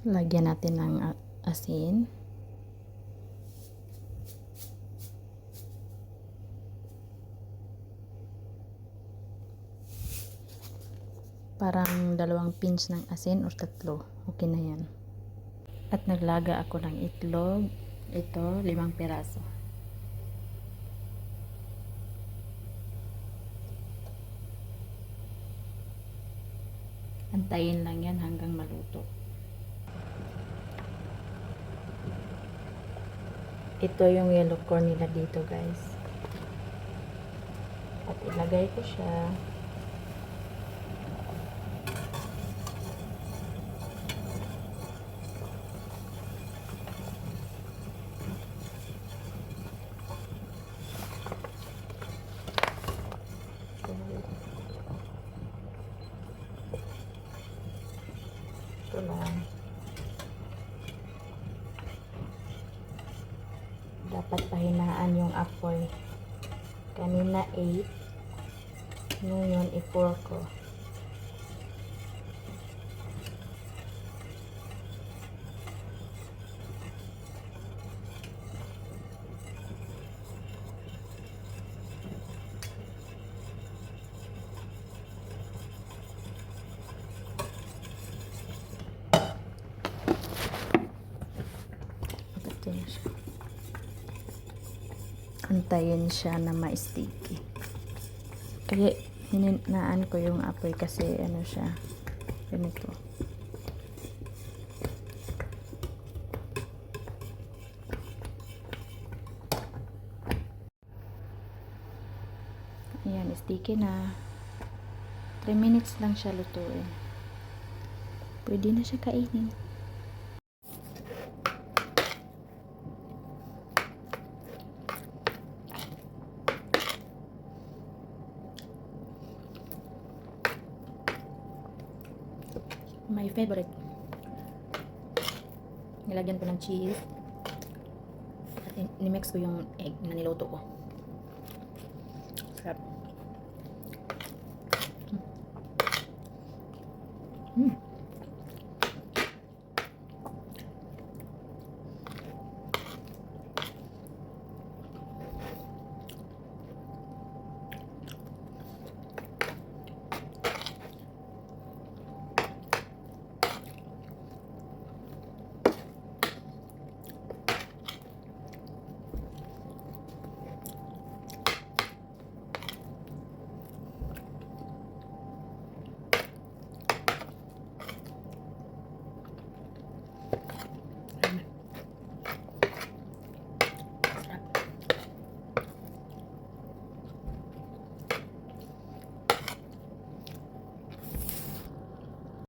Lagyan natin ng a- asin. Parang dalawang pinch ng asin or tatlo. Okay na yan. At naglaga ako ng itlog. Ito, limang piraso. Antayin lang yan hanggang maluto. Ito yung yellow corn nila dito guys. At ilagay ko siya. Ito lang. Dapat pahinaan yung apoy. Kanina 8. Ngayon, i-pour ko. Ito na siya. Antayin siya na ma-sticky. Kaya hininaan ko yung apoy kasi ano siya. Ganito. Ayan, sticky na. 3 minutes lang siya lutuin. Pwede na siya kainin. my favorite. Nilagyan ko ng cheese. At nimix ko yung egg na niluto ko. Sarap. Mm. mm.